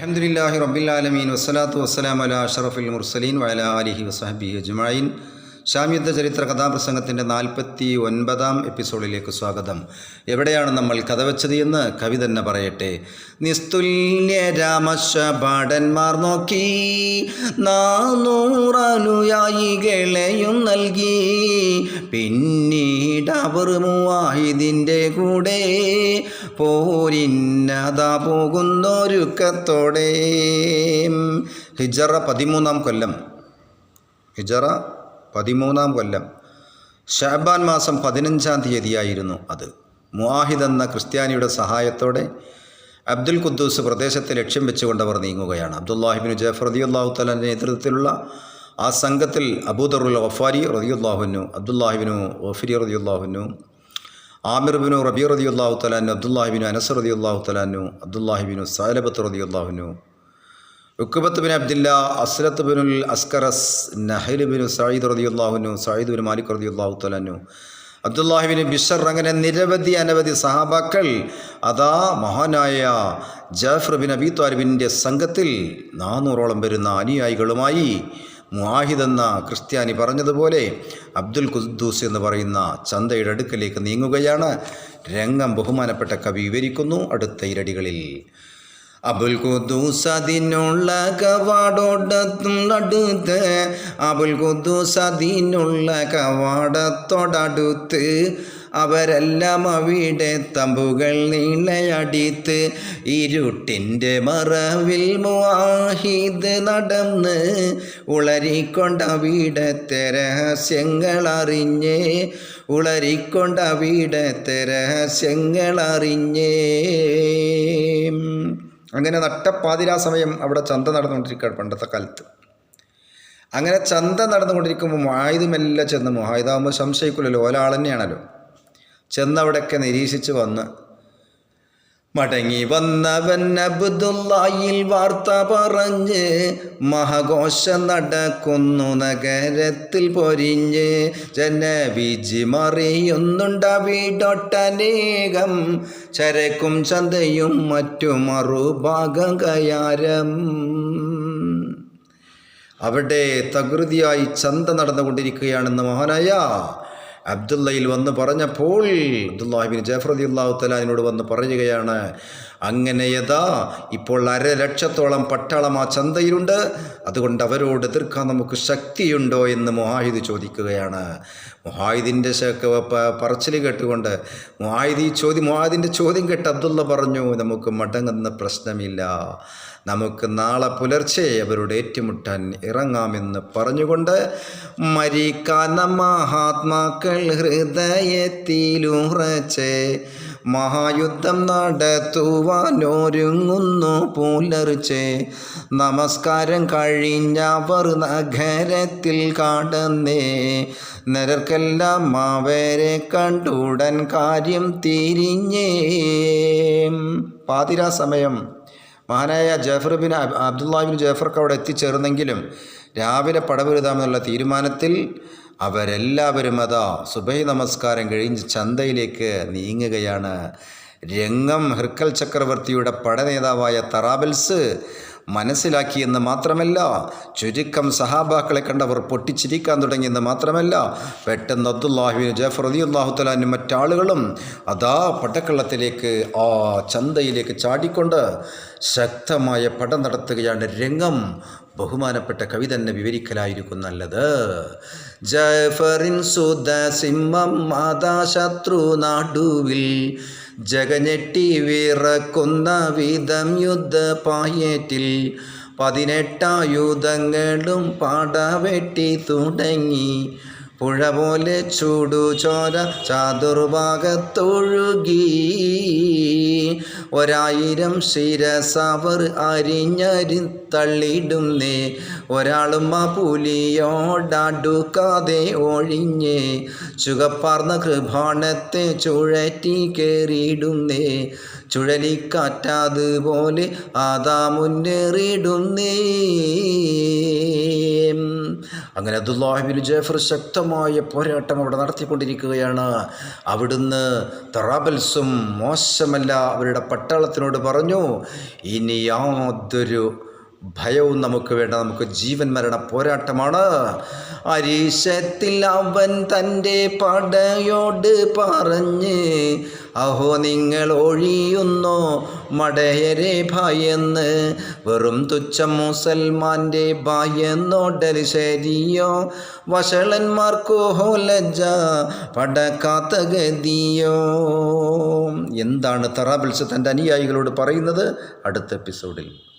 അലഹമുല്ലാഹി റബ്ബിലാലമീൻ വസ്സലാത്തു വസ്സലാം അല അഷറഫുൽ മുർസലീൻ വയല അലിഹി വസഹബി അജ്മായിൻ ഷാമിയുദ്ധ ചരിത്ര കഥാപ്രസംഗത്തിന്റെ നാൽപ്പത്തി ഒൻപതാം എപ്പിസോഡിലേക്ക് സ്വാഗതം. എവിടെയാണ് നമ്മൾ കഥ വെച്ചത് എന്ന് കവി തന്നെ പറയട്ടെ. നിസ്തുല്യ രാമശപാടന്മാർ നോക്കി നാനൂറനുയായികളെയും നൽകി. പിന്നീട് അവർ മൂവാഹിദിന്റെ കൂടെ പോരിന്നതാ പോകുന്നൊരുക്കത്തോടെ. ഹിജറ പതിമൂന്നാം കൊല്ലം. ഹിജറ പതിമൂന്നാം കൊല്ലം ഷാബാൻ മാസം പതിനഞ്ചാം തീയതിയായിരുന്നു അത്. മുവാഹിദ് എന്ന ക്രിസ്ത്യാനിയുടെ സഹായത്തോടെ അബ്ദുൽ ഖുദ്ദൂസ് പ്രദേശത്തെ ലക്ഷ്യം വെച്ചുകൊണ്ട് അവർ നീങ്ങുകയാണ്. അബ്ദുല്ലാഹിബിൻ ജഫർ റതിയുല്ലാഹു തലാന്റെ നേതൃത്വത്തിലുള്ള ആ സംഘത്തിൽ അബൂദറുൽ വഫാരി റതിയുല്ലാഹുനു അബ്ദുല്ലാഹിബിനു വഫിരി റതിയുല്ലാഹുനു ആമിർബിനു റബീ റതിയുല്ലാഹു തലാനു അബ്ദുല്ലാഹിബിനു അനസ് റതിയുല്ലാഹു തലാനു അബ്ദുല്ലാഹിബിനു സാലബത്ത് റതിയുല്ലാഹുനു ഉക്കുബത്ത് ബിൻ അബ്ദില്ല അസ്ലത്ത് ബിനുൽ അസ്കറസ് നഹൽ ബിനു സയ്യിദ് റതിയുല്ലാഹുനു സയ്യിദ് ബിൻ മാലിക് റതിയുല്ലാഹു തലാനു അബ്ദുല്ലാഹിബിന് ബിഷർ അങ്ങനെ നിരവധി അനവധി സഹാബാക്കൾ അതാ മഹാനായ ജാഫർ ബിൻ അബി താലിബിന്റെ സംഘത്തിൽ നാനൂറോളം വരുന്ന അനുയായികളുമായി മുവാഹിദ് എന്ന ക്രിസ്ത്യാനി പറഞ്ഞതുപോലെ അബ്ദുൽ ഖുദ്ദൂസ് എന്ന് പറയുന്ന ചന്തയുടെ അടുക്കലേക്ക് നീങ്ങുകയാണ്. രംഗം ബഹുമാനപ്പെട്ട കവി വിവരിക്കുന്നു. അടുത്ത ഇരടികളിൽ അബുൽ ഖുദ്ദൂസ് അതിനുള്ള കവാടോടത്തും അടുത്ത് അബുൽ ഖുദ്ദൂസ് അതിനുള്ള കവാടത്തോടടുത്ത്. അവരെല്ലാം അവിടെ തമ്പുകൾ നീളയടിത്ത്. ഇരുട്ടിന്റെ മറവിൽ മുവാഹിദ് നടന്ന് ഉളരിക്കൊണ്ട അവിടത്തെ രഹസ്യങ്ങൾ അറിഞ്ഞ്. ഉളരിക്കൊണ്ടവിടത്തെ രഹസ്യങ്ങൾ അറിഞ്ഞേ. അങ്ങനെ നട്ടപ്പാതിരാ സമയം അവിടെ ചന്ത നടന്നുകൊണ്ടിരിക്കുകയാണ് പണ്ടത്തെ കാലത്ത്. അങ്ങനെ ചന്ത നടന്നുകൊണ്ടിരിക്കുമ്പോൾ ആയുധമെല്ലാം ചെന്ന് മുഹായുധാകുമ്പോൾ സംശയിക്കില്ലല്ലോ ഒരാൾ തന്നെയാണല്ലോ ചെന്നവിടെയൊക്കെ നിരീക്ഷിച്ച് വന്ന് മടങ്ങി വന്നവൻ അബ്ദുല്ലായിൽ വാർത്ത പറഞ്ഞ് മഹഘോഷ നടക്കുന്നു നഗരത്തിൽ പൊരിഞ്ഞ്. ജനവിജി മറിയുന്നുണ്ടവിടൊട്ടനേകം ചരക്കും ചന്തയും മറ്റു മറുഭാഗം കയാരം. അവിടെ തകൃതിയായി ചന്ത നടന്നുകൊണ്ടിരിക്കുകയാണെന്ന് മഹാനായ അബ്ദുള്ളയിൽ വന്ന് പറഞ്ഞപ്പോൾ അബ്ദുല്ലാഹിബിൻ ജാഫർ അലി അള്ളാഹു തലാനിനോട് വന്ന് പറയുകയാണ് അങ്ങനെ യഥാ ഇപ്പോൾ അരലക്ഷത്തോളം പട്ടാളം ആ ചന്തയിലുണ്ട്. അതുകൊണ്ട് അവരോട് എതിർക്കാൻ നമുക്ക് ശക്തിയുണ്ടോ എന്ന് മുഹാഹിദ് ചോദിക്കുകയാണ്. മുഹായിദിന്റെ പറച്ചിൽ കേട്ടുകൊണ്ട് മുഹായിദ് ഈ ചോദ്യം മുഹായിദിന്റെ ചോദ്യം കേട്ട് അബ്ദുള്ള പറഞ്ഞു നമുക്ക് മടങ്ങുന്ന പ്രശ്നമില്ല. നമുക്ക് നാളെ പുലർച്ചെ അവരോട് ഏറ്റുമുട്ടാൻ ഇറങ്ങാമെന്ന് പറഞ്ഞുകൊണ്ട് മരിക്കാന മഹാത്മാക്കൾ ഹൃദയത്തിലുറച്ച് മഹായുദ്ധം നടത്തുവാനൊരുങ്ങുന്നു പുലർച്ചെ. നമസ്കാരം കഴിഞ്ഞവർ നഗരത്തിൽ കടന്നേ. നരർക്കെല്ലാം അവരെ കണ്ടുടൻ കാര്യം തിരിഞ്ഞേ. പാതിരാ സമയം. മഹാനായ ജഫർ ബിൻ അബ്ദുല്ലാഹിബിൻ ജഫർക്ക് അവിടെ എത്തിച്ചേർന്നെങ്കിലും രാവിലെ പടവരുതാമെന്നുള്ള തീരുമാനത്തിൽ അവരെല്ലാവരും അതാ സുബൈ നമസ്കാരം കഴിഞ്ഞ് ചന്തയിലേക്ക് നീങ്ങുകയാണ്. രംഗം ഹൃക്കൽ ചക്രവർത്തിയുടെ പടനേതാവായ തറാബൽസ് മനസ്സിലാക്കിയെന്ന് മാത്രമല്ല ചുരുക്കം സഹാബാക്കളെ കണ്ടവർ പൊട്ടിച്ചിരിക്കാൻ തുടങ്ങിയെന്ന് മാത്രമല്ല പെട്ടെന്ന് അബ്ദുല്ലാഹുബിൻ ജാഫർ അലി അള്ളാഹുത്തലാനും മറ്റാളുകളും അതാ പടക്കള്ളത്തിലേക്ക് ആ ചന്തയിലേക്ക് ചാടിക്കൊണ്ട് ശക്തമായ പടം നടത്തുകയാണ് രംഗം ബഹുമാനപ്പെട്ട കവി തന്നെ വിവരിക്കലായിരിക്കും നല്ലത്. ജഫറിൻ സുധ സിംഹം മാതാ ശത്രു നാടുവിൽ ജഗഞ്ഞെട്ടി വിറക്കുന്ന വിധം യുദ്ധ പായേറ്റിൽ പതിനെട്ടായുധങ്ങളും പാടവെട്ടി തുടങ്ങി പുഴ പോലെ ചൂടു ചോര ചാതുർഭാഗത്തൊഴുകി. ഒരായിരം ശിരസവർ അരിഞ്ഞരി തള്ളിടുന്നേ. ഒരാളും ആ പുലിയോടടുക്കാതെ ഒഴിഞ്ഞേ. ചുകപ്പാർന്ന കൃപാണത്തെ ചുഴറ്റി കയറിയിടുന്നേ ചുഴലിക്കാറ്റാതുപോലെ ആദാ മുന്നേറിയിടുന്നേ അങ്ങനെ അബ്ദുല്ലാഹിബിൻ ജേഫർ ശക്തമായ പോരാട്ടം അവിടെ നടത്തിക്കൊണ്ടിരിക്കുകയാണ്. അവിടുന്ന് തറാബൽസും മോശമല്ല അവരുടെ പട്ടാളത്തിനോട് പറഞ്ഞു ഇനി യാതൊരു ഭയവും നമുക്ക് വേണ്ട. നമുക്ക് ജീവൻ മരണ പോരാട്ടമാണ്. അരീശത്തിൽ അവൻ തന്റെ പടയോട് പറഞ്ഞ് അഹോ നിങ്ങൾ ഒഴിയുന്നോ? മടയരെ ഭയന്ന്. വെറും തുച്ഛം മുസൽമാന്റെ ഭയന്നോടൽ ശരിയോ? വഷളന്മാർക്കോ ലജ്ജ പടക്കാത്ത ഗതിയോ? എന്താണ് തറാബിൽസ് തന്റെ അനുയായികളോട് പറയുന്നത്? അടുത്ത എപ്പിസോഡിൽ.